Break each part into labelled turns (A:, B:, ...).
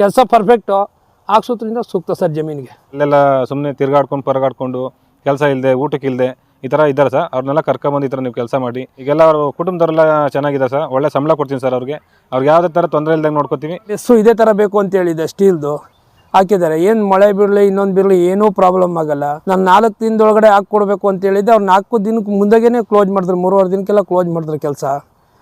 A: ಕೆಲಸ ಪರ್ಫೆಕ್ಟು ಹಾಕ್ಸೋದ್ರಿಂದ ಸೂಕ್ತ ಸರ್ ಜಮೀನಿಗೆ.
B: ಅಲ್ಲೆಲ್ಲ ಸುಮ್ಮನೆ ತಿರ್ಗಾಡ್ಕೊಂಡು ಪರಗಾಡ್ಕೊಂಡು ಕೆಲಸ ಇಲ್ಲದೆ ಊಟಕ್ಕೆ ಇಲ್ಲದೆ ಈ ಥರ ಇದ್ದಾರೆ ಸರ್. ಅವ್ರನ್ನೆಲ್ಲ ಕರ್ಕೊಂಬಂದು ಈ ಥರ ನೀವು ಕೆಲಸ ಮಾಡಿ. ಈಗೆಲ್ಲ ಅವ್ರ ಕುಟುಂಬದವರೆಲ್ಲ ಚೆನ್ನಾಗಿದೆ ಸರ್. ಒಳ್ಳೆ ಸಂಬಳ ಕೊಡ್ತೀನಿ ಸರ್ ಅವ್ರಿಗೆ. ಅವ್ರಿಗೆ ಯಾವುದೇ ಥರ ತೊಂದರೆ ಇಲ್ದಂಗೆ ನೋಡ್ಕೊತೀವಿ.
A: ಎಸ್ಸು ಇದೇ ಥರ ಬೇಕು ಅಂತ ಹೇಳಿದೆ ಸ್ಟೀಲ್ದು. ಹಾಕಿದ್ದಾರೆ. ಏನು ಮಳೆ ಬೀಳಲಿ ಇನ್ನೊಂದು ಬೀಳಲಿ ಏನೂ ಪ್ರಾಬ್ಲಮ್ ಆಗಲ್ಲ. ನಾನು ನಾಲ್ಕು ದಿನದೊಳಗಡೆ ಹಾಕ್ಕೊಡ್ಬೇಕು ಅಂತ ಹೇಳಿದ್ದೆ. ಅವ್ರು ನಾಲ್ಕು ದಿನಕ್ಕೆ ಮುಂದಾಗೇನೆ ಕ್ಲೋಸ್ ಮಾಡಿದ್ರು. ಮೂರುವರೆ ದಿನಕ್ಕೆಲ್ಲ ಕ್ಲೋಸ್ ಮಾಡಿದ್ರು ಕೆಲಸ.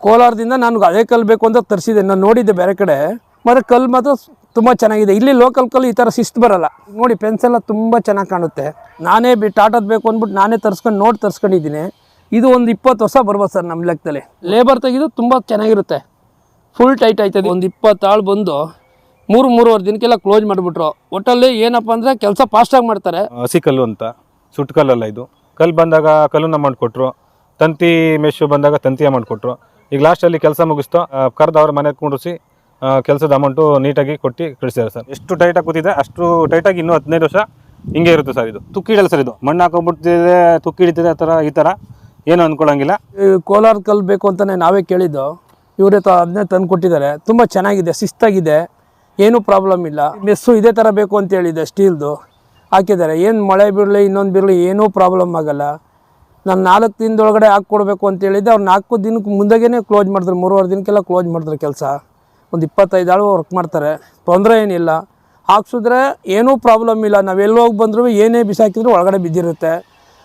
A: ಕೋಲಾರದಿಂದ ನಾನು ಅದೇ ಕಲ್ಲು ಬೇಕು ಅಂತ ತರಿಸಿದೆ ನಾನು ನೋಡಿದ್ದೆ ಬೇರೆ ಕಡೆ. ಮತ್ತು ಕಲ್ಲು ಮಾತ್ರ ತುಂಬ ಚೆನ್ನಾಗಿದೆ. ಇಲ್ಲಿ ಲೋಕಲ್ ಕಲ್ಲು ಈ ಥರ ಶಿಸ್ತು ಬರಲ್ಲ. ನೋಡಿ ಪೆನ್ಸ್ ಎಲ್ಲ ತುಂಬ ಚೆನ್ನಾಗಿ ಕಾಣುತ್ತೆ. ನಾನೇ ಬಿ ಟಾಟದ ಬೇಕು ಅಂದ್ಬಿಟ್ಟು ನಾನೇ ತರಿಸ್ಕೊಂಡು ನೋಡಿ ತರಿಸ್ಕೊಂಡಿದ್ದೀನಿ. ಇದು ಒಂದು ಇಪ್ಪತ್ತು ವರ್ಷ ಬರ್ಬೋದು ಸರ್ ನಮ್ಮ ಲೆಕ್ಕದಲ್ಲಿ. ಲೇಬರ್ ತೆಗೆದು ತುಂಬ ಚೆನ್ನಾಗಿರುತ್ತೆ. ಫುಲ್ ಟೈಟ್ ಆಯ್ತದೆ. ಒಂದು ಇಪ್ಪತ್ತಾಳು ಬಂದು ಮೂರು, ಮೂರುವರೆ ದಿನಕ್ಕೆಲ್ಲ ಕ್ಲೋಸ್ ಮಾಡಿಬಿಟ್ರು. ಒಟ್ಟಲ್ಲಿ ಏನಪ್ಪ ಅಂದರೆ ಕೆಲಸ ಫಾಸ್ಟಾಗಿ ಮಾಡ್ತಾರೆ.
B: ಹಸಿ ಕಲ್ಲು ಅಂತ. ಸುಟ್ಟು ಕಲ್ಲಲ್ಲ ಇದು. ಕಲ್ಲು ಬಂದಾಗ ಕಲ್ಲನ್ನ ಮಾಡಿಕೊಟ್ರು. ತಂತಿ ಮೆಶು ಬಂದಾಗ ತಂತಿಯ ಮಾಡಿಕೊಟ್ರು. ಈಗ ಲಾಸ್ಟಲ್ಲಿ ಕೆಲಸ ಮುಗಿಸ್ತು. ಕರೆದು ಅವ್ರ ಮನೆ ಕೂಡಿಸಿ ಕೆಲಸದ ಅಮೌಂಟು ನೀಟಾಗಿ ಕೊಟ್ಟು ಕಳಿಸಿದ್ದಾರೆ ಸರ್. ಎಷ್ಟು ಟೈಟಾಗಿ ಕೂತಿದೆ ಅಷ್ಟು ಟೈಟಾಗಿ ಇನ್ನೂ ಹದಿನೈದು ವರ್ಷ ಹಿಂಗೆ ಇರುತ್ತೆ ಸರ್ ಇದು. ತುಕ್ಕಿ ಇಡಲ್ಲ ಸರ್ ಇದು. ಮಣ್ಣು ಹಾಕೊಂಡ್ಬಿಡ್ತಿದೆ ತುಕ್ಕಿ ಹಿಡಿತಿದೆ ಆ ಥರ ಈ ಥರ. ಏನು ಅಂದ್ಕೊಳ್ಳೋಂಗಿಲ್ಲ
A: ಈ ಕೋಲಾರ ಕಲ್ಲು ಬೇಕು ಅಂತಲೇ ನಾವೇ ಕೇಳಿದ್ದು. ಇವರೇ ತ ಅದನ್ನೇ ತಂದು ಕೊಟ್ಟಿದ್ದಾರೆ. ತುಂಬ ಚೆನ್ನಾಗಿದೆ ಶಿಸ್ತಾಗಿದೆ. ಏನೂ ಪ್ರಾಬ್ಲಮ್ ಇಲ್ಲ. ಮೆಸ್ಸು ಇದೇ ಥರ ಬೇಕು ಅಂತ ಹೇಳಿದೆ ಸ್ಟೀಲ್ದು. ಹಾಕಿದ್ದಾರೆ. ಏನು ಮಳೆ ಬೀಳಲಿ ಇನ್ನೊಂದು ಬೀರಲಿ ಏನೂ ಪ್ರಾಬ್ಲಮ್ ಆಗಲ್ಲ. ನಾನು ನಾಲ್ಕು ದಿನದೊಳಗಡೆ ಹಾಕ್ಕೊಡ್ಬೇಕು ಅಂತ ಹೇಳಿದ್ದೆ. ಅವ್ರು ನಾಲ್ಕು ದಿನಕ್ಕೆ ಮುಂದಾಗೇ ಕ್ಲೋಸ್ ಮಾಡಿದ್ರು. ಮೂರುವರೆ ದಿನಕ್ಕೆಲ್ಲ ಕ್ಲೋಸ್ ಮಾಡಿದ್ರು ಕೆಲಸ. ಒಂದು ಇಪ್ಪತ್ತೈದು ಆಳು ವರ್ಕ್ ಮಾಡ್ತಾರೆ. ತೊಂದರೆ ಏನಿಲ್ಲ. ಹಾಕ್ಸಿದ್ರೆ ಏನೂ ಪ್ರಾಬ್ಲಮ್ ಇಲ್ಲ. ನಾವು ಹೋಗಿ ಬಂದರೂ ಏನೇ ಬಿಸಾಕಿದ್ರು ಒಳಗಡೆ ಬಿದ್ದಿರುತ್ತೆ.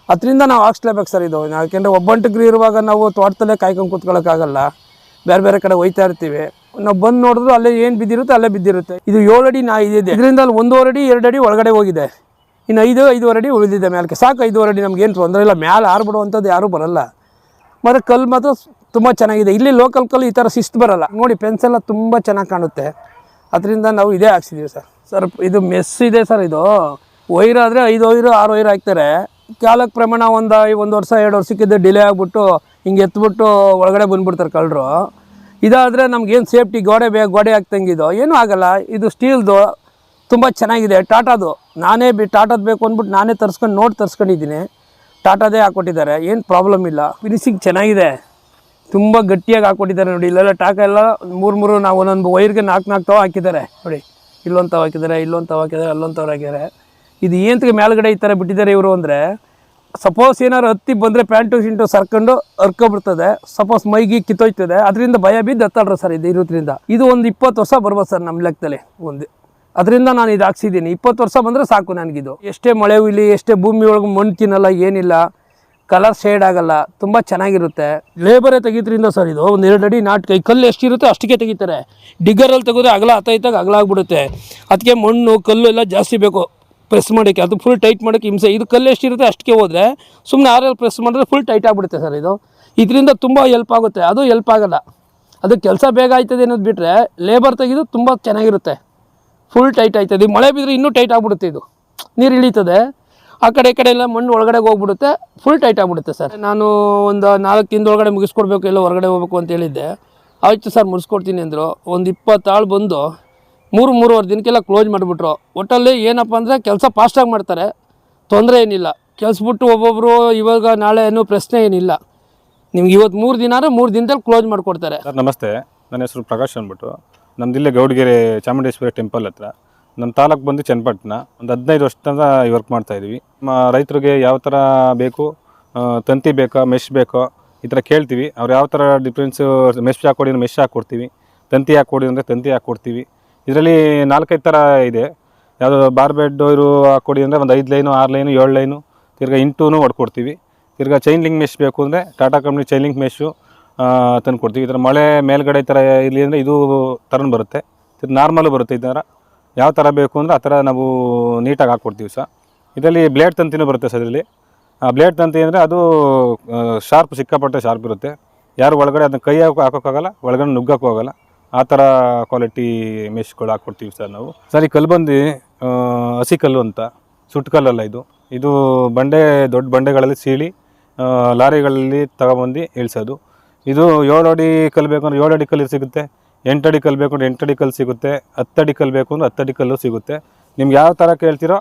A: ಅದರಿಂದ ನಾವು ಹಾಕ್ಸ್ಲೇಬೇಕು ಸರ್ ಇದು. ಯಾಕೆಂದರೆ ಒಬ್ಬಂಟಿಗ್ರಿ ಇರುವಾಗ ನಾವು ತೋಟದಲ್ಲೇ ಕಾಯ್ಕೊಂಡು ಕೂತ್ಕೊಳ್ಳೋಕ್ಕಾಗಲ್ಲ ಬೇರೆ ಬೇರೆ ಕಡೆ ಹೋಯ್ತಾ ಇರ್ತೀವಿ. ನಾವು ಬಂದು ನೋಡಿದ್ರು ಅಲ್ಲೇ ಏನು ಬಿದ್ದಿರುತ್ತೆ ಅಲ್ಲೇ ಬಿದ್ದಿರುತ್ತೆ. ಇದು ಏಳು ಅಡಿ ನಾ ಇದೆ. ಇದರಿಂದ ಅಲ್ಲಿ ಒಂದೂವರೆ ಅಡಿ, ಎರಡು ಅಡಿ ಒಳಗಡೆ ಹೋಗಿದೆ. ಇನ್ನು ಐದು, ಐದೂವರೆ ಅಡಿ ಉಳಿದಿದೆ ಮೇಲೆ ಸಾಕು ಐದೂವರೆ ಅಡಿ ನಮ್ಗೆ ಏನು ತೊಂದರೆ ಇಲ್ಲ. ಮ್ಯಾಲೆ ಆರ್ಬಿಡುವಂಥದ್ದು ಯಾರೂ ಬರಲ್ಲ. ಮತ್ತು ಕಲ್ಲು ಮಾತ್ರ ತುಂಬ ಚೆನ್ನಾಗಿದೆ. ಇಲ್ಲಿ ಲೋಕಲ್ ಕಲ್ಲು ಈ ಥರ ಶಿಸ್ತು ಬರಲ್ಲ. ನೋಡಿ ಪೆನ್ಸೆಲ್ಲ ತುಂಬ ಚೆನ್ನಾಗಿ ಕಾಣುತ್ತೆ. ಅದರಿಂದ ನಾವು ಇದೇ ಹಾಕ್ಸಿದ್ದೀವಿ ಸರ್. ಸರ್, ಇದು ಮೆಸ್ ಇದೆ ಸರ್ ಇದು. ವೈರ್ ಆದರೆ ಐದು ವೈರು, ಆರು ವೈರ್ ಹಾಕ್ತಾರೆ. ಕಾಲಕ್ಕೆ ಪ್ರಮಾಣ ಒಂದು ಒಂದು ವರ್ಷ, ಎರಡು ವರ್ಷಕ್ಕಿದ್ದು ಡಿಲೇ ಆಗಿಬಿಟ್ಟು ಹಿಂಗೆ ಎತ್ಬಿಟ್ಟು ಒಳಗಡೆ ಬಂದುಬಿಡ್ತಾರೆ ಕಳ್ಳರು. ಇದಾದರೆ ನಮ್ಗೇನು ಸೇಫ್ಟಿ ಗೋಡೆ ಬೇ, ಗೋಡೆ ಹಾಕ್ತಂಗಿದೋ ಏನೂ ಆಗಲ್ಲ. ಇದು ಸ್ಟೀಲ್ದು ತುಂಬ ಚೆನ್ನಾಗಿದೆ. ಟಾಟಾದು. ನಾನೇ ಬಿ, ಟಾಟಾದು ಬೇಕು ಅಂದ್ಬಿಟ್ಟು ನಾನೇ ತರ್ಸ್ಕೊಂಡು ನೋಡಿ ತರ್ಸ್ಕೊಂಡಿದ್ದೀನಿ. ಟಾಟಾದೇ ಹಾಕ್ಕೊಟ್ಟಿದ್ದಾರೆ. ಏನು ಪ್ರಾಬ್ಲಮ್ ಇಲ್ಲ. ಫಿನಿಶಿಂಗ್ ಚೆನ್ನಾಗಿದೆ. ತುಂಬ ಗಟ್ಟಿಯಾಗಿ ಹಾಕ್ಕೊಟ್ಟಿದ್ದಾರೆ ನೋಡಿ. ಇಲ್ಲೆಲ್ಲ ಟಾಕ ಎಲ್ಲ ಮೂರು ಮೂರು ನಾವು ಒಂದೊಂದು ವೈರ್ಗೆ ನಾಲ್ಕು ನಾಲ್ಕು ತವ ಹಾಕಿದ್ದಾರೆ. ನೋಡಿ, ಇಲ್ಲೊಂದು ತವ ಹಾಕಿದ್ದಾರೆ, ಇಲ್ಲೊಂದು ತವ ಹಾಕಿದ್ದಾರೆ, ಅಲ್ಲೊಂದು ತವ ಹಾಕಿದ್ದಾರೆ. ಇದು ಏನಂತಕ್ಕೆ ಮೇಲ್ಗಡೆ ಈ ಥರ ಬಿಟ್ಟಿದ್ದಾರೆ ಇವರು ಅಂದರೆ ಸಪೋಸ್ ಏನಾರು ಹತ್ತಿ ಬಂದರೆ ಪ್ಯಾಂಟು ಶಿಂಟು ಸರ್ಕೊಂಡು ಹರ್ಕೊಬಿಡ್ತದೆ. ಸಪೋಸ್ ಮೈಗಿ ಕಿತ್ತೋಯ್ತದೆ. ಅದರಿಂದ ಭಯ ಬಿದ್ದು ಹತ್ತಾಡ್ರ ಸರ್ ಇದು ಇರೋದ್ರಿಂದ. ಇದು ಒಂದು ಇಪ್ಪತ್ತು ವರ್ಷ ಬರ್ಬೋದು ಸರ್ ನಮ್ಮ ಲೆಕ್ಕದಲ್ಲಿ. ಒಂದು. ಅದರಿಂದ ನಾನು ಇದು ಹಾಕ್ಸಿದ್ದೀನಿ. ಇಪ್ಪತ್ತು ವರ್ಷ ಬಂದರೆ ಸಾಕು ನನಗಿದು. ಎಷ್ಟೇ ಮಳೆ ಇಲ್ಲಿ ಎಷ್ಟೇ ಭೂಮಿ ಒಳಗೆ ಮಣ್ಣು ತಿನ್ನಲ್ಲ ಏನಿಲ್ಲ. ಕಲರ್ ಶೇಡ್ ಆಗಲ್ಲ, ತುಂಬ ಚೆನ್ನಾಗಿರುತ್ತೆ. ಲೇಬರೇ ತೆಗಿದ್ರಿಂದ ಸರ್ ಇದು, ಒಂದು ಎರಡು ಅಡಿ ನಾಟ್ ಕೈ, ಕಲ್ಲು ಎಷ್ಟಿರುತ್ತೆ ಅಷ್ಟಕ್ಕೆ ತೆಗಿತಾರೆ. ಡಿಗ್ಗರಲ್ಲಿ ತೆಗೆದ್ರೆ ಅಗಲ ಹತ್ತೈತಾಗ ಅಗಲ ಆಗ್ಬಿಡುತ್ತೆ. ಅದಕ್ಕೆ ಮಣ್ಣು, ಕಲ್ಲು ಎಲ್ಲ ಜಾಸ್ತಿ ಬೇಕು ಪ್ರೆಸ್ ಮಾಡೋಕ್ಕೆ, ಅದು ಫುಲ್ ಟೈಟ್ ಮಾಡೋಕ್ಕೆ ಹಿಂಸೆ. ಇದು ಕಲ್ಲು ಎಷ್ಟಿರುತ್ತೆ ಅಷ್ಟಕ್ಕೆ ಹೋದರೆ ಸುಮ್ಮನೆ ಆರಲ್ಲಿ ಪ್ರೆಸ್ ಮಾಡಿದ್ರೆ ಫುಲ್ ಟೈಟ್ ಆಗಿಬಿಡುತ್ತೆ ಸರ್ ಇದು. ಇದರಿಂದ ತುಂಬ ಹೆಲ್ಪ್ ಆಗುತ್ತೆ. ಅದು ಹೆಲ್ಪ್ ಆಗಲ್ಲ. ಅದು ಕೆಲಸ ಬೇಗ ಆಯ್ತದೆ ಅನ್ನೋದು ಬಿಟ್ಟರೆ ಲೇಬರ್ ತೆಗೆದು ತುಂಬ ಚೆನ್ನಾಗಿರುತ್ತೆ. ಫುಲ್ ಟೈಟ್ ಆಯ್ತದೆ. ಮಳೆ ಬಿದ್ದರೆ ಇನ್ನೂ ಟೈಟ್ ಆಗಿಬಿಡುತ್ತೆ ಇದು. ನೀರು ಇಳೀತದೆ. ಆ ಕಡೆ ಈ ಕಡೆ ಎಲ್ಲ ಮಣ್ಣು ಒಳಗಡೆ ಹೋಗ್ಬಿಡುತ್ತೆ ಫುಲ್ ಟೈಟ್ ಆಗಿಬಿಡುತ್ತೆ ಸರ್. ನಾನು ಒಂದು ನಾಲ್ಕು ದಿನದೊಳಗಡೆ ಮುಗಿಸ್ಕೊಡ್ಬೇಕು, ಎಲ್ಲ ಹೊರಗಡೆ ಹೋಗ್ಬೇಕು ಅಂತ ಹೇಳಿದ್ದೆ. ಆಯಿತು ಸರ್, ಮುಗಿಸ್ಕೊಡ್ತೀನಿ ಅಂದರು. ಒಂದು ಇಪ್ಪತ್ತು ಆಳು ಬಂದು ಮೂರು, ಮೂರುವರೆ ದಿನಕ್ಕೆಲ್ಲ ಕ್ಲೋಸ್ ಮಾಡಿಬಿಟ್ರು. ಒಟ್ಟಲ್ಲಿ ಏನಪ್ಪ ಅಂದರೆ ಕೆಲಸ ಫಾಸ್ಟಾಗಿ ಮಾಡ್ತಾರೆ. ತೊಂದರೆ ಏನಿಲ್ಲ. ಕೆಲಸಬಿಟ್ಟು ಒಬ್ಬೊಬ್ಬರು ಇವಾಗ ನಾಳೆ ಏನೂ ಪ್ರಶ್ನೆ ಏನಿಲ್ಲ. ನಿಮ್ಗೆ ಇವತ್ತು ಮೂರು ದಿನ ಅಂದರೆ ಮೂರು ದಿನದಲ್ಲಿ ಕ್ಲೋಸ್ ಮಾಡಿಕೊಡ್ತಾರೆ.
B: ಸರ್, ನಮಸ್ತೆ. ನನ್ನ ಹೆಸರು ಪ್ರಕಾಶ್ ಅಂದ್ಬಿಟ್ಟು. ನಮ್ದು ಇಲ್ಲೇ ಗೌಡಗೆರೆ ಚಾಮುಂಡೇಶ್ವರಿ ಟೆಂಪಲ್ ಹತ್ರ. ನಮ್ಮ ತಾಲೂಕು ಬಂದು ಚನ್ನಪಟ್ಟಣ. ಒಂದು ಹದಿನೈದು ವರ್ಷದಿಂದ ಈ ವರ್ಕ್ ಮಾಡ್ತಾ ಇದ್ದೀವಿ ನಮ್ಮ ರೈತರಿಗೆ ಯಾವ ಥರ ಬೇಕು ತಂತಿ ಬೇಕಾ ಮೆಶ್ ಬೇಕೋ, ಈ ಥರ ಕೇಳ್ತೀವಿ. ಅವ್ರು ಯಾವ ಥರ ಡಿಫ್ರೆನ್ಸು ಮೆಶ್ ಹಾಕೊಡಿ ಅಂದರೆ ಮೆಶ್ ಹಾಕ್ಕೊಡ್ತೀವಿ ತಂತಿ ಹಾಕ್ಕೊಡಿ ಅಂದರೆ ತಂತಿ ಹಾಕ್ಕೊಡ್ತೀವಿ ಇದರಲ್ಲಿ ನಾಲ್ಕೈದು ಥರ ಇದೆ. ಯಾವುದು ಬಾರ್ ಬೆಡ್ ಇರು ಹಾಕ್ಕೊಡಿ ಅಂದರೆ ಒಂದು ಐದು ಲೈನು, ಆರು ಲೈನು, ಏಳು ಲೈನು, ತಿರ್ಗಾ ಇಂಟೂನು ಹೊಡ್ಕೊಡ್ತೀವಿ. ತಿರ್ಗಾ ಚೈನ್ ಲಿಂಕ್ ಮೆಶ್ ಬೇಕು ಅಂದರೆ Tata company chain link mesh ತಂದು ಕೊಡ್ತೀವಿ ಈ ಥರ ಮಳೆ ಮೇಲ್ಗಡೆ ಥರ ಇರಲಿ ಅಂದರೆ ಇದು ಥರನೂ ಬರುತ್ತೆ. ನಾರ್ಮಲು ಬರುತ್ತೆ ಈ ಯಾವ ಥರ ಬೇಕು ಅಂದರೆ ಆ ಥರ ನಾವು ನೀಟಾಗಿ ಹಾಕ್ಕೊಡ್ತೀವಿ ಸರ್. ಇದರಲ್ಲಿ ಬ್ಲೇಡ್ ತಂತಿನೂ ಬರುತ್ತೆ ಸರ್ ಇದರಲ್ಲಿ. ಆ ಬ್ಲೇಡ್ ತಂತಿ ಅಂದರೆ ಅದು ಶಾರ್ಪ್ ಸಿಕ್ಕಾಪಟ್ಟೆ ಶಾರ್ಪ್ ಇರುತ್ತೆ. ಯಾರು ಒಳಗಡೆ ಅದನ್ನ ಕೈ ಹಾಕೋ ಹಾಕೋಕ್ಕಾಗಲ್ಲ, ಒಳಗಡೆ ನುಗ್ಗಕ್ಕೂ ಹೋಗಲ್ಲ ಆ ಥರ ಕ್ವಾಲಿಟಿ ಮೆಶ್ಗಳು ಹಾಕ್ಕೊಡ್ತೀವಿ ಸರ್ ನಾವು. ಸರ್ ಈ ಕಲ್ಲು ಬಂದು ಹಸಿ ಕಲ್ಲು ಅಂತ, ಸುಟ್ಟು ಕಲ್ಲಲ್ಲ ಇದು. ಇದು ಬಂಡೆ, ದೊಡ್ಡ ಬಂಡೆಗಳಲ್ಲಿ ಸೀಳಿ ಲಾರಿಗಳಲ್ಲಿ ತಗೊಬಂದು ಇಳಿಸೋದು. ಇದು ಏಳು ಅಡಿ ಕಲ್ಲು ಬೇಕು ಅಂದರೆ ಏಳು ಅಡಿ ಕಲ್ಲು ಸಿಗುತ್ತೆ. ಎಂಟು ಅಡಿ ಕಲ್ಲು ಬೇಕು ಅಂದರೆ ಎಂಟಡಿ ಕಲ್ಲು ಸಿಗುತ್ತೆ ಹತ್ತಡಿ ಕಲ್ಲು ಬೇಕು ಅಂದ್ರೆ ಹತ್ತಡಿ ಕಲ್ಲು ಸಿಗುತ್ತೆ. ನಿಮ್ಗೆ ಯಾವ ಥರ ಕೇಳ್ತೀರೋ,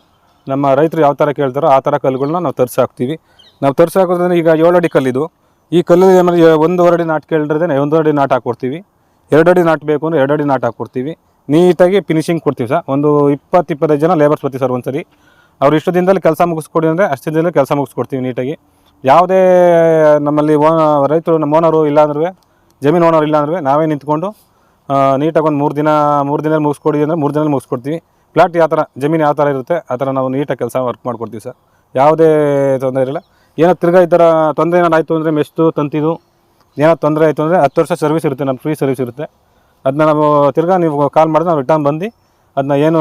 B: ನಮ್ಮ ರೈತರು ಯಾವ ಥರ ಕೇಳ್ತಾರೋ ಆ ಥರ ಕಲ್ಲುಗಳನ್ನ ನಾವು ತರಿಸಿ ಹಾಕ್ತೀವಿ. ನಾವು ತರಿಸಿ ಹಾಕೋದ್ರಿಂದ ಈಗ ಏಳಡಿ ಕಲ್ಲಿದು ಈ ಕಲ್ಲು ಏನಾದ್ರು ಒಂದೂವರೆ ಅಡಿ ನಾಟು ಕೇಳಿದ್ರೆ ಒಂದೂವರೆ ನಾಟು ಹಾಕ್ಕೊಡ್ತೀವಿ. ಎರಡಡಿ ನಾಟು ಬೇಕು ಅಂದರೆ ಎರಡಡಿ ನಾಟು ಹಾಕ್ಕೊಡ್ತೀವಿ. ನೀಟಾಗಿ ಫಿನಿಶಿಂಗ್ ಕೊಡ್ತೀವಿ ಸರ್. ಒಂದು ಇಪ್ಪತ್ತು, ಇಪ್ಪತ್ತೈದು ಜನ ಲೇಬರ್ಸ್ ಬರ್ತೀವಿ ಸರ್ ಒಂದ್ಸರಿ. ಅವ್ರು ಇಷ್ಟು ದಿನದಲ್ಲಿ ಕೆಲಸ ಮುಗಿಸ್ಕೊಡಿ ಅಂದರೆ ಅಷ್ಟು ದಿನದಲ್ಲಿ ಕೆಲಸ ಮುಗಿಸ್ಕೊಡ್ತೀವಿ ನೀಟಾಗಿ. ಯಾವುದೇ ನಮ್ಮಲ್ಲಿ ಓ, ರೈತರು, ನಮ್ಮ ಓನರು ಇಲ್ಲ ಅಂದ್ರೂ ಜಮೀನು ಓನರ್ ಇಲ್ಲ ಅಂದ್ರೂ ನಾವೇ ನಿಂತ್ಕೊಂಡು ನೀಟಾಗಿ ಒಂದು ಮೂರು ದಿನ, ಮೂರು ದಿನದಲ್ಲಿ ಮುಗಿಸ್ಕೊಡಿ ಅಂದರೆ ಮೂರು ದಿನದಲ್ಲಿ ಮುಗಿಸ್ಕೊಡ್ತೀವಿ. ಪ್ಲಾಟ್ ಯಾವ ಥರ ಜಮೀನು ಯಾವ ಥರ ಇರುತ್ತೆ, ಆ ಥರ ನಾವು ನೀಟಾಗಿ ಕೆಲಸ ವರ್ಕ್ ಮಾಡ್ಕೊಡ್ತೀವಿ ಸರ್. ಯಾವುದೇ ತೊಂದರೆ ಇರಲ್ಲ. ಏನೋ ತಿರ್ಗಾ ಈ ಥರ ತೊಂದರೆ ಏನಾರು ಆಯಿತು ಅಂದರೆ ಮೆಸ್ತು ತಂತಿದು, ಏನೋ ತೊಂದರೆ ಆಯಿತು ಅಂದರೆ ಹತ್ತು ವರ್ಷ ಸರ್ವಿಸ್ ಇರುತ್ತೆ ನಮ್ಮ ಫ್ರೀ ಸರ್ವಿಸ್ ಇರುತ್ತೆ. ಅದನ್ನ ನಾವು ತಿರ್ಗಾ ನೀವು ಕಾಲ್ ಮಾಡಿದ್ರೆ ನಾವು ರಿಟರ್ನ್ ಬಂದು ಅದನ್ನ ಏನು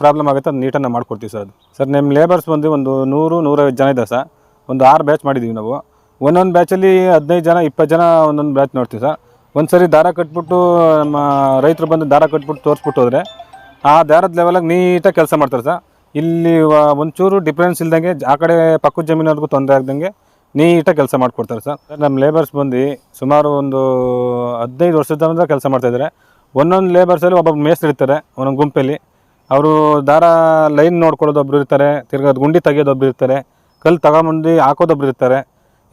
B: ಪ್ರಾಬ್ಲಮ್ ಆಗುತ್ತೆ ಅದು ನೀಟನ್ನು ಮಾಡಿಕೊಡ್ತೀವಿ ಸರ್ ಅದು. ಸರ್ ನಿಮ್ಮ ಲೇಬರ್ಸ್ ಬಂದು ಒಂದು ನೂರು, ನೂರೈವತ್ತು ಜನ ಇದೆ ಸರ್. ಒಂದು ಆರು ಬ್ಯಾಚ್ ಮಾಡಿದ್ದೀವಿ ನಾವು. ಒಂದೊಂದು ಬ್ಯಾಚಲ್ಲಿ ಹದಿನೈದು ಜನ, ಇಪ್ಪತ್ತು ಜನ ಒಂದೊಂದು ಬ್ಯಾಚ್ ನೋಡ್ತೀವಿ ಸರ್. ಒಂದು ಸರಿ ದಾರ ಕಟ್ಬಿಟ್ಟು, ನಮ್ಮ ರೈತರು ಬಂದು ದಾರ ಕಟ್ಬಿಟ್ಟು ತೋರಿಸ್ಬಿಟ್ಟು ಹೋದರೆ, ಆ ದಾರದ ಲೆವೆಲಾಗಿ ನೀಟಾಗಿ ಕೆಲಸ ಮಾಡ್ತಾರೆ ಸರ್. ಇಲ್ಲಿ ಒಂಚೂರು ಡಿಫ್ರೆನ್ಸ್ ಇಲ್ದಂಗೆ ಆ ಕಡೆ ಪಕ್ಕದ ಜಮೀನವ್ರಿಗೂ ತೊಂದರೆ ಆಗ್ದಂಗೆ ನೀಟಾಗಿ ಕೆಲಸ ಮಾಡಿಕೊಡ್ತಾರೆ ಸರ್. ನಮ್ಮ ಲೇಬರ್ಸ್ ಬಂದು ಸುಮಾರು ಒಂದು ಹದಿನೈದು ವರ್ಷದಿಂದ ಕೆಲಸ ಮಾಡ್ತಾಯಿದ್ದಾರೆ ಒಂದೊಂದು ಲೇಬರ್ಸಲ್ಲಿ ಒಬ್ಬೊಬ್ಬ ಮೇಸ್ತ್ರಿ ಇರ್ತಾರೆ, ಒಂದೊಂದು ಗುಂಪಲ್ಲಿ. ಅವರು ದಾರ ಲೈನ್ ನೋಡ್ಕೊಳ್ಳೋದು ಒಬ್ರು ಇರ್ತಾರೆ, ತಿರ್ಗಾ ಗುಂಡಿ ತೆಗೆಯೋದೊಬ್ರು ಒಬ್ರು ಇರ್ತಾರೆ, ಕಲ್ಲು ತಗೊಂಬಂದು ಹಾಕೋದೊಬ್ರು ಇರ್ತಾರೆ.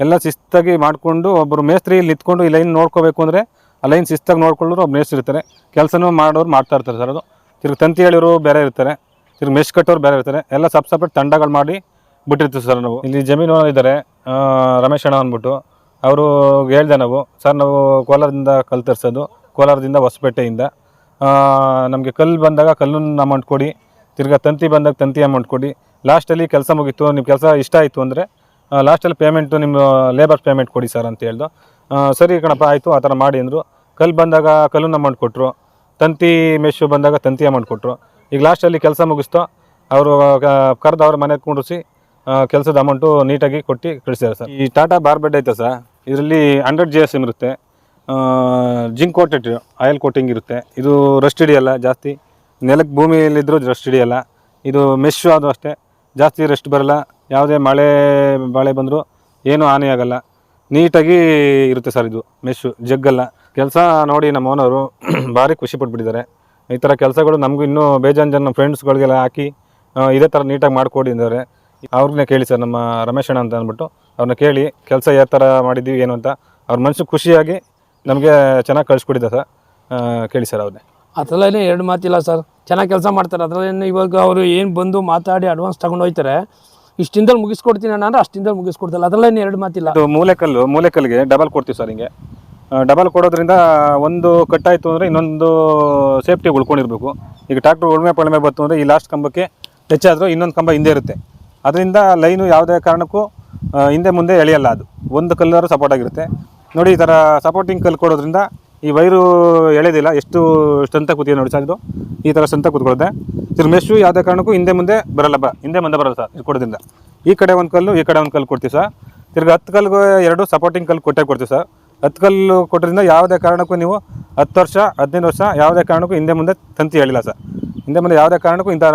B: ಎಲ್ಲ ಶಿಸ್ತಾಗಿ ಮಾಡಿಕೊಂಡು ಒಬ್ಬರು ಮೇಸ್ತ್ರಿ ಇಲ್ಲಿ ನಿಂತ್ಕೊಂಡು ಈ ಲೈನ್ ನೋಡ್ಕೋಬೇಕು ಅಂದರೆ ಆ ಲೈನ್ ಶಿಸ್ತಾಗಿ ನೋಡ್ಕೊಳ್ಳೋರು ಒಬ್ಬ ಮೇಸ್ತ್ರಿ ಇರ್ತಾರೆ. ಕೆಲಸನೂ ಮಾಡೋರು ಮಾಡ್ತಾ ಇರ್ತಾರೆ ಸರ್ ಅದು. ತಿರ್ಗಿ ತಂತಿ ಹೇಳಿರು ಬೇರೆ ಇರ್ತಾರೆ. ತಿರ್ಗಿ ಮೆಶ್ ಕಟ್ಟೋರು ಬೇರೆ ಇರ್ತಾರೆ. ಎಲ್ಲ ಸಪ್ ಸಪ್ರೇಟ್ ತಂಡಗಳು ಮಾಡಿ ಬಿಟ್ಟಿರ್ತೀವಿ ಸರ್ ನಾವು. ಇಲ್ಲಿ ಜಮೀನು ಇದ್ದಾರೆ ರಮೇಶ್ ಅಣ್ಣ ಅಂದ್ಬಿಟ್ಟು. ಅವರು ಹೇಳ್ದೆ ನಾವು, ಸರ್ ನಾವು ಕೋಲಾರದಿಂದ ಕಲ್ಲು ತರಿಸೋದು, ಕೋಲಾರದಿಂದ ಹೊಸಪೇಟೆಯಿಂದ. ನಮಗೆ ಕಲ್ಲು ಬಂದಾಗ ಕಲ್ಲನ್ನು ಅಮೌಂಟ್ ಕೊಡಿ, ತಿರ್ಗಿ ತಂತಿ ಬಂದಾಗ ತಂತಿ ಅಮೌಂಟ್ ಕೊಡಿ. ಲಾಸ್ಟಲ್ಲಿ ಕೆಲಸ ಮುಗೀತು ನಿಮ್ಮ ಕೆಲಸ ಇಷ್ಟ ಆಯಿತು ಅಂದರೆ ಲಾಸ್ಟಲ್ಲಿ ಪೇಮೆಂಟು ನಿಮ್ಮ ಲೇಬರ್ ಪೇಮೆಂಟ್ ಕೊಡಿ ಸರ್ ಅಂತ ಹೇಳ್ದು. ಸರಿ ಕಣಪ್ಪ, ಆಯಿತು, ಆ ಥರ ಮಾಡಿ ಅಂದರು. ಕಲ್ಲು ಬಂದಾಗ ಕಲ್ಲನ್ನು ಅಮೌಂಟ್ ಕೊಟ್ಟರು ತಂತಿ ಮೆಶು ಬಂದಾಗ ತಂತಿ ಅಮೌಂಟ್ ಕೊಟ್ಟರು ಈಗ ಲಾಸ್ಟಲ್ಲಿ ಕೆಲಸ ಮುಗಿಸ್ತು, ಅವರು ಕರೆದು ಅವ್ರ ಮನೆಗೆ ಕುಂಡ್ರಿಸಿ ಕೆಲಸದ ಅಮೌಂಟು ನೀಟಾಗಿ ಕೊಟ್ಟು ಕಳಿಸಿದ್ದಾರೆ ಸರ್ ಈ ಟಾಟಾ ಬಾರ್ ಬೆಡ್ ಐತೆ ಸರ್ ಇದರಲ್ಲಿ ಹಂಡ್ರೆಡ್ ಜಿ ಎಸ್ ಎಂ ಇರುತ್ತೆ ಜಿಂಕ್ ಕೋಟೆಡ್ ಆಯಿಲ್ ಕೋಟಿಂಗ್ ಇರುತ್ತೆ. ಇದು ರಸ್ಟ್ ಹಿಡಿಯಲ್ಲ ಜಾಸ್ತಿ. ನೆಲಕ್ಕೆ ಭೂಮಿಯಲ್ಲಿದ್ದರೂ ರಸ್ಟ್ ಹಿಡಿಯಲ್ಲ. ಇದು ಮೆಶ್ ಆದರೂ ಅಷ್ಟೇ. ಜಾಸ್ತಿ ರೆಸ್ಟ್ ಬರಲ್ಲ. ಯಾವುದೇ ಮಳೆ ಬಾಳೆ ಬಂದರೂ ಏನೂ ಹಾನಿಯಾಗಲ್ಲ ನೀಟಾಗಿ ಇರುತ್ತೆ ಸರ್ ಇದು ಮೆಶ್ಶು ಜಗ್ಗಲ್ಲ ಕೆಲಸ ನೋಡಿ ನಮ್ಮ ಓನರು ಭಾರಿ ಖುಷಿ ಪಟ್ಬಿಟ್ಟಿದ್ದಾರೆ. ಈ ಥರ ಕೆಲಸಗಳು ನಮಗೂ ಇನ್ನೂ ಬೇಜಾನ್ ಜನ ಫ್ರೆಂಡ್ಸ್ಗಳಿಗೆಲ್ಲ ಹಾಕಿ ಇದೇ ಥರ ನೀಟಾಗಿ ಮಾಡಿಕೊಡಿದ್ದಾರೆ. ಅವ್ರನ್ನೇ ಕೇಳಿ ಸರ್, ನಮ್ಮ ರಮೇಶ್ ಅಣ್ಣ ಅಂತ ಅಂದ್ಬಿಟ್ಟು ಅವ್ರನ್ನ ಕೇಳಿ, ಕೆಲಸ ಯಾವ ಥರ ಮಾಡಿದ್ದೀವಿ, ಏನು ಅಂತ. ಅವ್ರ ಮನಸ್ಸು ಖುಷಿಯಾಗಿ ನಮಗೆ ಚೆನ್ನಾಗಿ ಕಳಿಸ್ಕೊಡಿದ್ದ ಸರ್. ಕೇಳಿ ಸರ್ ಅವ್ರನ್ನೇ
A: ಅದರಲ್ಲೇ ಎರಡು ಮಾತಿಲ್ಲ ಸರ್. ಚೆನ್ನಾಗಿ ಕೆಲಸ ಮಾಡ್ತಾರೆ. ಅದರಲ್ಲೇನು ಇವಾಗ ಅವರು ಏನು ಬಂದು ಮಾತಾಡಿ ಅಡ್ವಾನ್ಸ್ ತಗೊಂಡು ಹೋಗ್ತಾರೆ ಇಷ್ಟಿಂದಲ್ಲಿ ಮುಗಿಸ್ಕೊಡ್ತೀನಿ ಅಣ್ಣ ಅಂದ್ರೆ ಅಷ್ಟಿಂದಲ್ಲಿ ಮುಗಿಸ್ಕೊಡ್ತಾರೆ ಅದರಲ್ಲೇನು ಎರಡು ಮಾತಿಲ್ಲ.
B: ಇದು ಮೂಲೆಕಲ್ಲು ಮೂಲೆಕಲ್ಗೆ ಡಬಲ್ ಕೊಡ್ತೀವಿ ಸರ್ ಹಿಂಗೆ. ಡಬಲ್ ಕೊಡೋದ್ರಿಂದ ಒಂದು ಕಟ್ಟಾಯಿತು ಅಂದರೆ ಇನ್ನೊಂದು ಸೇಫ್ಟಿ ಉಳ್ಕೊಂಡಿರ್ಬೇಕು. ಈಗ ಟ್ರ್ಯಾಕ್ಟರ್ ಉಳ್ಮೆ ಪಳಮೆ ಬಂತು ಅಂದರೆ ಈ ಲಾಸ್ಟ್ ಕಂಬಕ್ಕೆ ಟಚ್ ಆದರೂ ಇನ್ನೊಂದು ಕಂಬ ಹಿಂದೆ ಇರುತ್ತೆ. ಅದರಿಂದ ಲೈನು ಯಾವುದೇ ಕಾರಣಕ್ಕೂ ಹಿಂದೆ ಮುಂದೆ ಎಳೆಯಲ್ಲ ಅದು. ಒಂದು ಕಲ್ಲಾರು ಸಪೋರ್ಟ್ ಆಗಿರುತ್ತೆ. ನೋಡಿ ಈ ಥರ ಸಪೋರ್ಟಿಂಗ್ ಕಲ್ಲು ಕೊಡೋದ್ರಿಂದ ಈ ವೈರು ಎಳೆದಿಲ್ಲ, ಎಷ್ಟು ಸ್ಟ್ರೆಂತ ಕೂತಿದೆ ನೋಡಿ ಸರ್ ಇದು. ಈ ಥರ ಸ್ಟ್ರೆಂತ ಕೂತ್ಕೊಳ್ಳುತ್ತೆ. ತಿರ್ಗಿ ಮೆಶು ಯಾವುದೇ ಕಾರಣಕ್ಕೂ ಹಿಂದೆ ಮುಂದೆ ಬರಲ್ಲ ಬ ಹಿಂದೆ ಮುಂದೆ ಬರಲ್ಲ ಸರ್ ಇದು ಕೊಡೋದ್ರಿಂದ. ಈ ಕಡೆ ಒಂದು ಕಲ್ಲು, ಈ ಕಡೆ ಒಂದು ಕಲ್ಲು ಕೊಡ್ತೀವಿ ಸರ್. ತಿರ್ಗಿ ಹತ್ತು ಕಲ್ಲು ಎರಡು ಸಪೋರ್ಟಿಂಗ್ ಕಲ್ಲು ಕೊಟ್ಟೆ ಕೊಡ್ತೀವಿ ಸರ್. ಹತ್ತು ಕಲ್ಲು ಕೊಟ್ಟರಿಂದ ಯಾವುದೇ ಕಾರಣಕ್ಕೂ ನೀವು ಹತ್ತು ವರ್ಷ, ಹದಿನೈದು ವರ್ಷ ಯಾವುದೇ ಕಾರಣಕ್ಕೂ ಹಿಂದೆ ಮುಂದೆ ತಂತಿ ಹೇಳಿಲ್ಲ ಸರ್. ಹಿಂದೆ ಮುಂದೆ ಯಾವುದೇ ಕಾರಣಕ್ಕೂ ಇಂಥ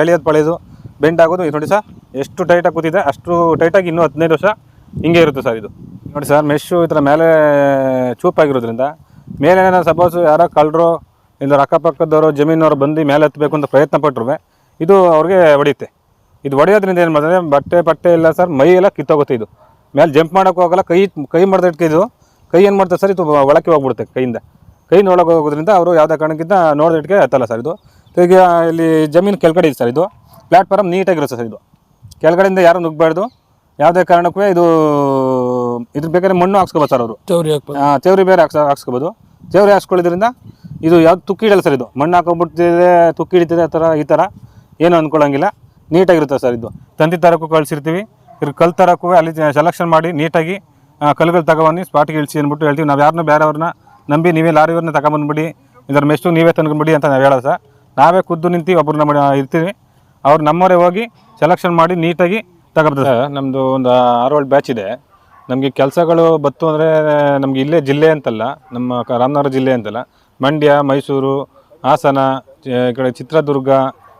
B: ಎಳೆಯೋದು ಪಳೆಯೋದು ಬೆಂಡ್ ಆಗೋದು. ಇದು ನೋಡಿ ಸರ್, ಎಷ್ಟು ಟೈಟಾಗಿ ಕೂತಿದೆ, ಅಷ್ಟು ಟೈಟಾಗಿ ಇನ್ನೂ ಹದಿನೈದು ವರ್ಷ ಹಿಂಗೆ ಇರುತ್ತೆ ಸರ್ ಇದು. ನೋಡಿ ಸರ್ ಮೆಶ್ಶು ಈ ಥರ ಮೇಲೆ ಚೂಪಾಗಿರೋದ್ರಿಂದ ಮೇಲೆ ಏನಾದ್ರು ಸಪೋಸ್ ಯಾರೋ ಕಳ್ಳರು ಇಲ್ಲ ಅಕ್ಕಪಕ್ಕದವರು ಜಮೀನವರು ಬಂದು ಮೇಲೆ ಹತ್ತಬೇಕು ಅಂತ ಪ್ರಯತ್ನ ಪಟ್ಟರು ಇದು ಅವ್ರಿಗೆ ಹೊಡೆಯುತ್ತೆ. ಇದು ಹೊಡೆಯೋದ್ರಿಂದ ಏನು ಮಾಡ್ತಾರೆ, ಬಟ್ಟೆ ಬಟ್ಟೆ ಇಲ್ಲ ಸರ್, ಮೈ ಎಲ್ಲ ಕಿತ್ತೋಗುತ್ತೆ ಇದು. ಮೇಲೆ ಜಂಪ್ ಮಾಡೋಕೆ ಹೋಗಲ್ಲ, ಕೈ ಕೈ ಮಾಡ್ದೆ ಇದು. ಕೈ ಏನು ಮಾಡ್ತಾರೆ ಸರ್, ಇದು ಒಳಕ್ಕೆ ಹೋಗ್ಬಿಡುತ್ತೆ ಕೈಯಿಂದ. ಕೈ ಒಳಗೆ ಹೋಗೋದ್ರಿಂದ ಅವರು ಯಾವುದೇ ಕಾರಣಕ್ಕಿಂತ ನೋಡಿದಕ್ಕೆ ಹತ್ತಲ್ಲ ಸರ್ ಇದು. ಈಗ ಇಲ್ಲಿ ಜಮೀನು ಕೆಳಗಡೆ ಇದೆ ಸರ್ ಇದು. ಪ್ಲಾಟ್ಫಾರ್ಮ್ ನೀಟಾಗಿರುತ್ತೆ ಸರ್ ಇದು. ಕೆಳಗಡೆಯಿಂದ ಯಾರು ನುಗ್ಗಬಾರ್ದು. ಯಾವುದೇ ಕಾರಣಕ್ಕೂ ಇದು ಇದ್ರ ಬೇಕಾದ್ರೆ ಮಣ್ಣು ಹಾಕ್ಸ್ಕೋಬೋದು ಸರ್ ಅವರು.
A: ಚೌರಿ ಹಾಕ್ಬೋದು.
B: ತೇವ್ರಿ ಬೇರೆ ಹಾಕ್ಸ ಹಾಕ್ಸ್ಕೋಬೋದು. ತೇವ್ರಿ ಹಾಕ್ಸ್ಕೊಳ್ಳೋದ್ರಿಂದ ಇದು ಯಾವ್ದು ತುಕ್ಕಿ ಇಡಲ್ಲ ಸರ್ ಇದು. ಮಣ್ಣು ಹಾಕೊಂಡ್ಬಿಡ್ತಿದೆ ತುಕ್ಕಿ ಹಿಡಿತಿದೆ ಆ ಥರ ಈ ಥರ ಏನು ಅಂದ್ಕೊಳ್ಳೋಂಗಿಲ್ಲ ನೀಟಾಗಿರುತ್ತೆ ಸರ್ ಇದು. ತಂತಿ ತರಕ್ಕೂ ಕಳಿಸಿರ್ತೀವಿ. ಇದ್ರ ಕಲ್ ತರಕ್ಕೂ ಅಲ್ಲಿ ಸೆಲೆಕ್ಷನ್ ಮಾಡಿ ನೀಟಾಗಿ ಕಲ್ಲುಗಳು ಕಲ್ಗಳು ತಗೊಬನ್ನಿ ಸ್ಪಾಟ್ಗೆ ಇಳಿಸಿ ಅಂದ್ಬಿಟ್ಟು ಹೇಳ್ತೀವಿ. ನಾವು ಯಾರನ್ನ ಬೇರೆಯವ್ರನ್ನ ನಂಬಿ ನೀವೇ ಲಾರಿಯವ್ರನ್ನ ತಗೊಂಬಂದ್ಬಿಡಿ ಇದರ ಮೆಸ್ಟು ನೀವೇ ತಂದ್ಕೊಂಬಿಡಿ ಅಂತ ನಾವು ಹೇಳೋದು ಸರ್. ನಾವೇ ಖುದ್ದು ನಿಂತು ಒಬ್ಬರು ನಮ್ಮ ಇರ್ತೀವಿ. ಅವ್ರು ನಮ್ಮವರೇ ಹೋಗಿ ಸೆಲೆಕ್ಷನ್ ಮಾಡಿ ನೀಟಾಗಿ ತಗೊಬರ್ತಾರೆ ಸರ್. ನಮ್ಮದು ಒಂದು ಆರು ಏಳು ಬ್ಯಾಚ್ ಇದೆ. ನಮಗೆ ಕೆಲಸಗಳು ಬತ್ತು ಅಂದರೆ, ನಮಗೆ ಇಲ್ಲೇ ಜಿಲ್ಲೆ ಅಂತಲ್ಲ, ನಮ್ಮ ಕ- ರಾಮನಗರ ಜಿಲ್ಲೆ ಅಂತಲ್ಲ. ಮಂಡ್ಯ, ಮೈಸೂರು, ಹಾಸನ, ಈ ಕಡೆ ಚಿತ್ರದುರ್ಗ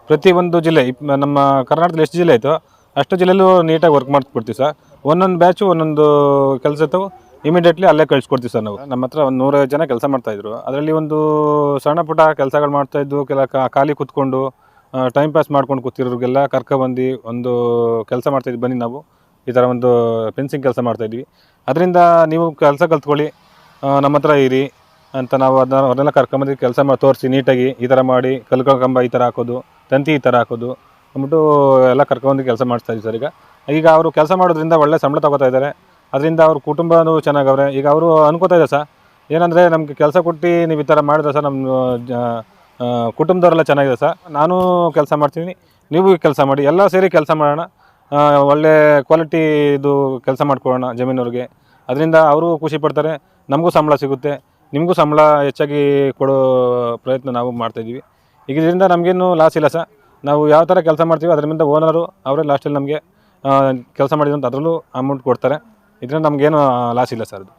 B: ಪ್ರತಿಯೊಂದು ಜಿಲ್ಲೆ ನಮ್ಮ ಕರ್ನಾಟಕದಲ್ಲಿ ಎಷ್ಟು ಜಿಲ್ಲೆ ಆಯಿತು ಅಷ್ಟು ಜಿಲ್ಲೆಯಲ್ಲೂ ನೀಟಾಗಿ ವರ್ಕ್ ಮಾಡಿಸ್ಕೊಡ್ತೀವಿ ಸರ್. ಒಂದೊಂದು ಬ್ಯಾಚು ಒಂದೊಂದು ಕೆಲಸ ಇರ್ತವೆ. ಇಮಿಡಿಯೇಟ್ಲಿ ಅಲ್ಲೇ ಕಳಿಸ್ಕೊಡ್ತೀವಿ ಸರ್ ನಾವು. ನಮ್ಮ ಹತ್ರ ಒಂದು ನೂರೈದು ಜನ ಕೆಲಸ ಮಾಡ್ತಾಯಿದ್ರು ಅದರಲ್ಲಿ ಒಂದು ಸಣ್ಣ ಪುಟ್ಟ ಕೆಲಸಗಳು ಮಾಡ್ತಾಯಿದ್ದು ಕೆಲ ಕಾ- ಖಾಲಿ ಕೂತ್ಕೊಂಡು ಟೈಮ್ ಪಾಸ್ ಮಾಡ್ಕೊಂಡು ಕೂತಿರೋರಿಗೆಲ್ಲ ಕರ್ಕೊಬಂದು ಒಂದು ಕೆಲಸ ಮಾಡ್ತಾಯಿದ್ವಿ ಬನ್ನಿ ನಾವು. ಈ ಥರ ಒಂದು ಫೆನ್ಸಿಂಗ್ ಕೆಲಸ ಮಾಡ್ತಾಯಿದ್ವಿ ಅದರಿಂದ ನೀವು ಕೆಲಸ ಕಲ್ತ್ಕೊಳ್ಳಿ ನಮ್ಮ ಹತ್ರ ಇರಿ ಅಂತ ನಾವು ಅದನ್ನ ಅವ್ರನ್ನೆಲ್ಲ ಕರ್ಕೊಂಬಂದು ಕೆಲಸ ಮಾಡಿ ತೋರಿಸಿ ನೀಟಾಗಿ ಈ ಥರ ಮಾಡಿ ಕಲ್ಕ ಕಂಬ ಈ ಥರ ಹಾಕೋದು, ತಂತಿ ಈ ಥರ ಹಾಕೋದು, ಅಂದ್ಬಿಟ್ಟು ಎಲ್ಲ ಕರ್ಕೊಂಬಂದು ಕೆಲಸ ಮಾಡಿಸ್ತಾ ಇದ್ದೀವಿ ಸರ್ ಈಗ. ಈಗ ಅವರು ಕೆಲಸ ಮಾಡೋದ್ರಿಂದ ಒಳ್ಳೆ ಸಂಬಳ ತಗೋತಾ ಇದ್ದಾರೆ. ಅದರಿಂದ ಅವ್ರ ಕುಟುಂಬನೂ ಚೆನ್ನಾಗವ್ರೆ. ಈಗ ಅವರು ಅನ್ಕೋತಾ ಇದೆ ಸರ್. ಏನಂದರೆ ನಮಗೆ ಕೆಲಸ ಕೊಟ್ಟು ನೀವು ಈ ಥರ ಮಾಡಿದ್ರೆ ಸರ್ ನಮ್ಮ ಕುಟುಂಬದವರೆಲ್ಲ ಚೆನ್ನಾಗಿದೆ ಸರ್. ನಾನು ಕೆಲಸ ಮಾಡ್ತೀನಿ. ನೀವು ಕೆಲಸ ಮಾಡಿ, ಎಲ್ಲ ಸೇರಿ ಕೆಲಸ ಮಾಡೋಣ. ಒಳ್ಳೆ ಕ್ವಾಲಿಟಿ ಇದು ಕೆಲಸ ಮಾಡ್ಕೊಳ್ಳೋಣ ಜಮೀನವ್ರಿಗೆ. ಅದರಿಂದ ಅವರು ಖುಷಿ ಪಡ್ತಾರೆ, ನಮಗೂ ಸಂಬಳ ಸಿಗುತ್ತೆ, ನಿಮಗೂ ಸಂಬಳ ಹೆಚ್ಚಾಗಿ ಕೊಡೋ ಪ್ರಯತ್ನ ನಾವು ಮಾಡ್ತಾಯಿದ್ದೀವಿ ಈಗ ಇದರಿಂದ ನಮಗೇನು ಲಾಸ್ ಇಲ್ಲ ಸರ್. ನಾವು ಯಾವ ಥರ ಕೆಲಸ ಮಾಡ್ತೀವಿ ಅದರಿಂದ ಓನರು ಅವರೇ ಲಾಸ್ಟಲ್ಲಿ ನಮಗೆ ಕೆಲಸ ಮಾಡಿದಂಥ ಅದರಲ್ಲೂ ಅಮೌಂಟ್ ಕೊಡ್ತಾರೆ. ಇದರಿಂದ ನಮಗೇನು ಲಾಸ್ ಇಲ್ಲ ಸರ್ ಅದು.